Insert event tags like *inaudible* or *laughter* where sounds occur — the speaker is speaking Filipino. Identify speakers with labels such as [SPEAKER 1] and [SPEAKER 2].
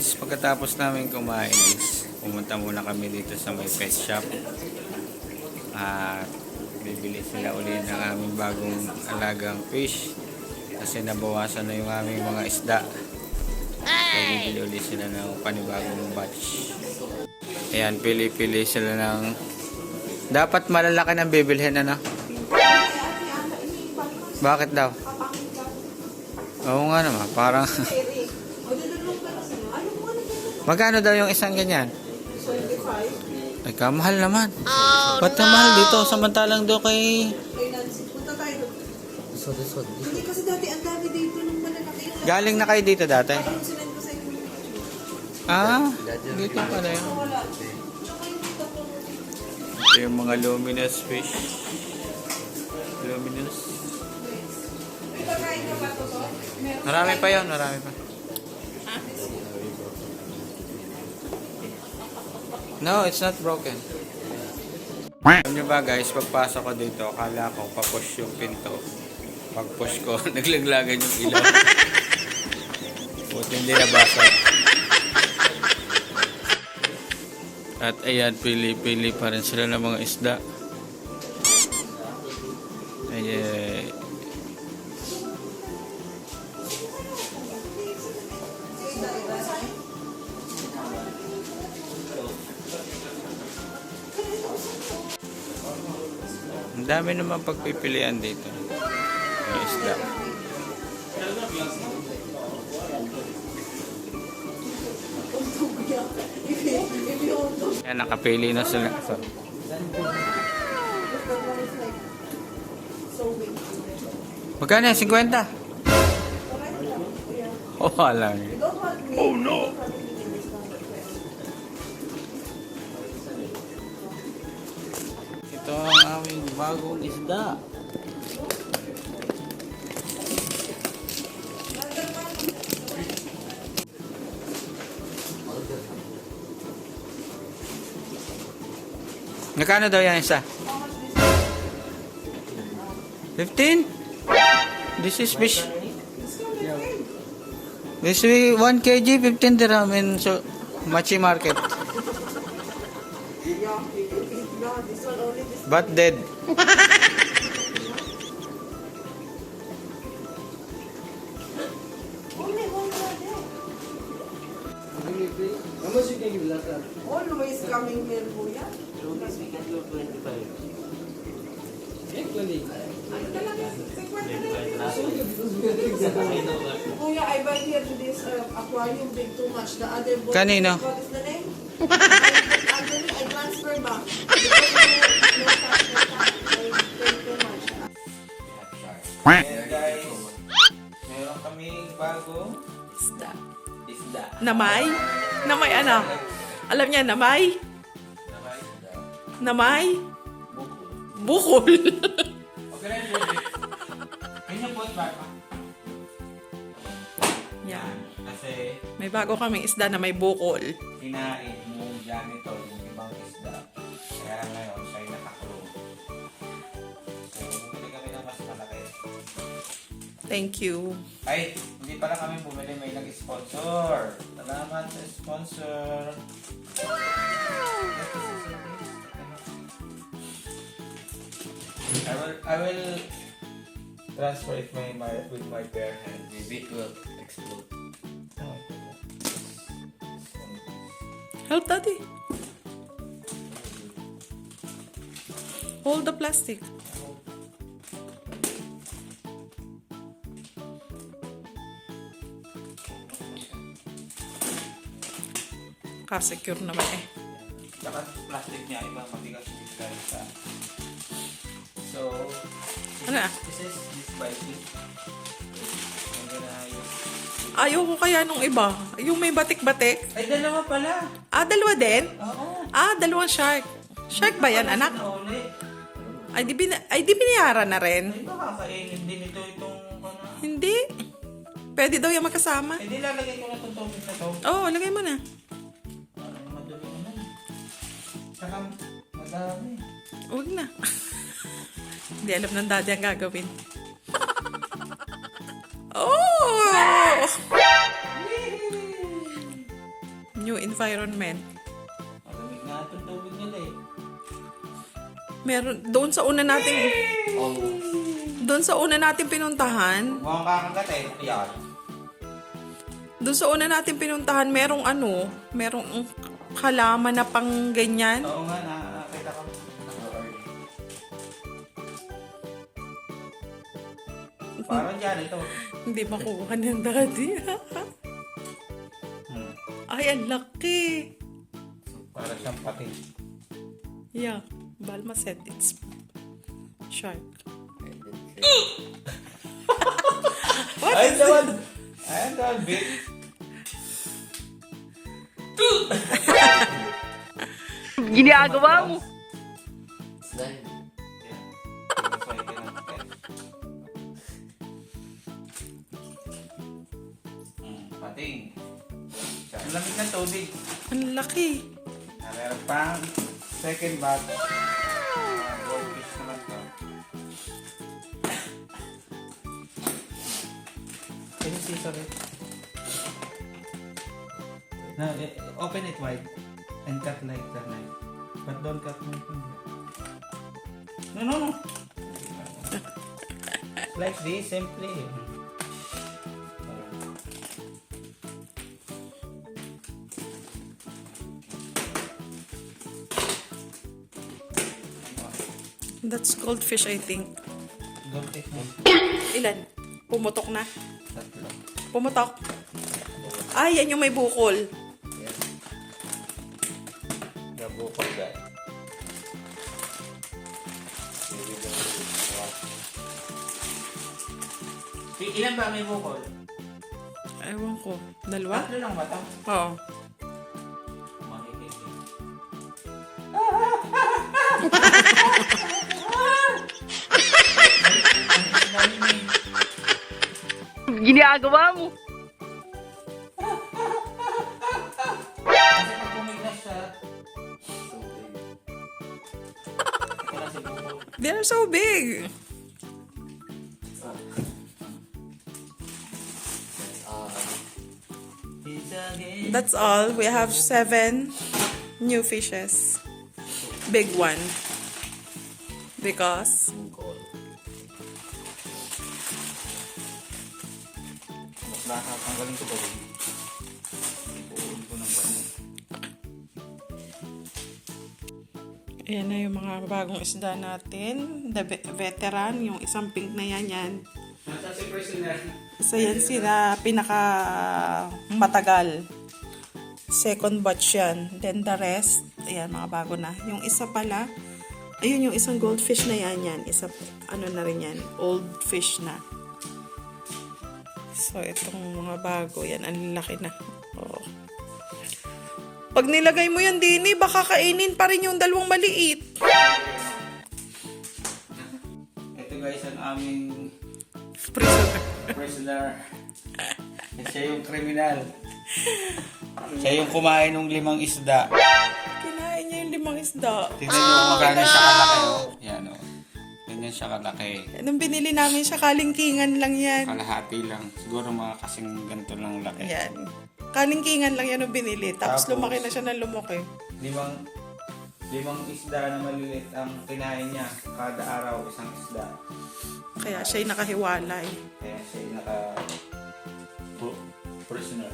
[SPEAKER 1] guys, pagkatapos namin kumain is pumunta muna kami dito sa may pet shop. At bibili sila uli ng aming bagong alagang fish. Kasi nabawasan na yung aming mga isda. So bibili uli sila ng panibagong batch. Ayan, pili-pili sila ng... Dapat malalaki ng bibilhin ano? Bakit daw? Oo nga naman, parang... *laughs* Magkano daw yung isang ganyan? Ay, kamahal naman. Oh, Ba't no. mahal dito? Samantalang doon kay...
[SPEAKER 2] Punta tayo. Hindi kasi dati ang dami dito nung malalaki
[SPEAKER 1] Galing na kayo dito dati? Ah, dito pala yun. Ito yung mga luminous fish. Luminous. Marami pa yun, marami pa. No, it's not broken. Alam nyo ba guys, pagpasok ko dito, akala ko papush yung pinto. Pag-push ko, *laughs* naglaglagan yung ilaw. Buti hindi nabasa. At ayan, pili-pili pa rin sila ng mga isda. Ayan. Ang dami naman pagpipilian dito. Yung isda. Yan, nakapili na sila. So, magkano yan? 50? Oh, alam. Oh, no! Ito ang aming bagong isda. Nakano daw yan isa? 15? This is fish. This is 1 kg, 15 dirham in so, Machi market.
[SPEAKER 2] No, this one only this.
[SPEAKER 1] But dead.
[SPEAKER 2] Only one there.
[SPEAKER 3] How much you can give last time?
[SPEAKER 2] Always coming here, kuya.
[SPEAKER 3] Actually,
[SPEAKER 2] Ano talaga? Sa kwarto na yun.
[SPEAKER 3] so good because we are doing something.
[SPEAKER 2] Kuya, I buy here this uh, aquarium big too much. The other boat.
[SPEAKER 1] Kanino?
[SPEAKER 2] What is the name? *laughs*
[SPEAKER 1] Ayan guys, meron kaming bagong
[SPEAKER 4] Isda.
[SPEAKER 1] isda.
[SPEAKER 4] Namay? Namay ano? Alam niya, namay? Namay? Bukol. *laughs*
[SPEAKER 1] Okay na yun. Can you put back?
[SPEAKER 4] Yan.
[SPEAKER 1] Kasi
[SPEAKER 4] May bago kaming isda na may bukol.
[SPEAKER 1] kinain mo janitor
[SPEAKER 4] Thank you.
[SPEAKER 1] Ay, hindi pala kami bumili, may nag-sponsor. Salamat sa sponsor. I will, I will transfer it my, my, with my bare hand. Maybe it will explode.
[SPEAKER 4] Help daddy. Hold the plastic. Ka-secure naman eh.
[SPEAKER 1] Saka plastic niya, ibang matigas yung sa... So,
[SPEAKER 4] Ano ah?
[SPEAKER 1] this is this biting. I'm gonna use...
[SPEAKER 4] Ayaw ko kaya nung iba. Yung may batik-batik.
[SPEAKER 1] Ay, dalawa pala!
[SPEAKER 4] Ah, dalawa din?
[SPEAKER 1] Oo.
[SPEAKER 4] Ah, dalawang shark. Shark ba yan, anak? Ay, di, bin- ay, di binayaran na rin.
[SPEAKER 1] Ay, baka kainin din ito itong... Ano,
[SPEAKER 4] Hindi. Pwede daw yung magkasama.
[SPEAKER 1] Hindi lalagay ko na itong tubig na to.
[SPEAKER 4] Oo, oh, lagay mo na.
[SPEAKER 1] Saka madami.
[SPEAKER 4] Huwag na. Hindi alam ng daddy ang gagawin. *laughs* oh! New environment.
[SPEAKER 1] Malamig itong tubig nila eh.
[SPEAKER 4] Meron, doon sa una nating,
[SPEAKER 1] Oh.
[SPEAKER 4] doon sa una natin pinuntahan,
[SPEAKER 1] Mukhang eh. Yan.
[SPEAKER 4] doon sa una natin pinuntahan, merong ano, merong halaman na pang ganyan.
[SPEAKER 1] Oo nga, nakakita ko. Parang dyan ito.
[SPEAKER 4] Hindi makuha ng daddy.
[SPEAKER 1] Hmm.
[SPEAKER 4] Ay, ang laki.
[SPEAKER 1] Para siyang pati.
[SPEAKER 4] Yeah, Balma said it's shark.
[SPEAKER 1] Ayun naman! Ayun naman, bit. *laughs*
[SPEAKER 4] Ginagawa mo.
[SPEAKER 1] Hmm, pating. Ang lamig ng tubig.
[SPEAKER 4] Ang laki.
[SPEAKER 1] Meron pang second bag. Ah, Goldfish naman to. Can you see sorry? No, eh, open it wide and cut like that knife. But don't cut my finger. No, no, no. like this, simply.
[SPEAKER 4] That's goldfish, I think.
[SPEAKER 1] Goldfish mo.
[SPEAKER 4] Ilan? Pumutok na.
[SPEAKER 1] Tatlo.
[SPEAKER 4] Pumutok. Ay, yan yung may bukol.
[SPEAKER 1] Ilan ba may bukol?
[SPEAKER 4] Ewan ko. Dalawa?
[SPEAKER 1] Tatlo lang ba ito?
[SPEAKER 4] Oo. Ginagawa mo.
[SPEAKER 1] Kasi pag siya.
[SPEAKER 4] They're so big. That's all. We have seven new fishes. Big one. Because
[SPEAKER 1] nakakanggalin ko ba rin? Ipuun ko ng banyo.
[SPEAKER 4] Ayan na yung mga bagong isda natin. The ve- veteran, yung isang pink na yan yan.
[SPEAKER 1] Nasa si prisoner.
[SPEAKER 4] So yan sila pinaka matagal. Second batch yan. Then the rest, ayan mga bago na. Yung isa pala, ayun yung isang goldfish na yan yan. Isa, ano na rin yan, old fish na. So itong mga bago, yan ang laki na. Oo. Pag nilagay mo yan, Dini, baka kainin pa rin yung dalawang maliit.
[SPEAKER 1] Ito guys ang aming
[SPEAKER 4] Prisoner.
[SPEAKER 1] prisoner. Siya yung kriminal. *laughs* Siya yung kumain ng limang isda.
[SPEAKER 4] Kinain niya yung limang isda.
[SPEAKER 1] Tignan mo kung ah, magkano siya kalaki. oh. Yan o. Ganyan siya kalaki.
[SPEAKER 4] Nung binili namin siya, kalingkingan lang yan.
[SPEAKER 1] Kalahati lang. Siguro mga kasing ganito lang laki.
[SPEAKER 4] Yan. Kalingkingan lang yan nung binili. Tapos,
[SPEAKER 1] Tapos,
[SPEAKER 4] lumaki na siya ng lumaki.
[SPEAKER 1] Limang limang isda na maliliit ang kinain niya kada araw isang isda.
[SPEAKER 4] Kaya siya'y nakahiwalay.
[SPEAKER 1] Kaya siya naka pu- prisoner.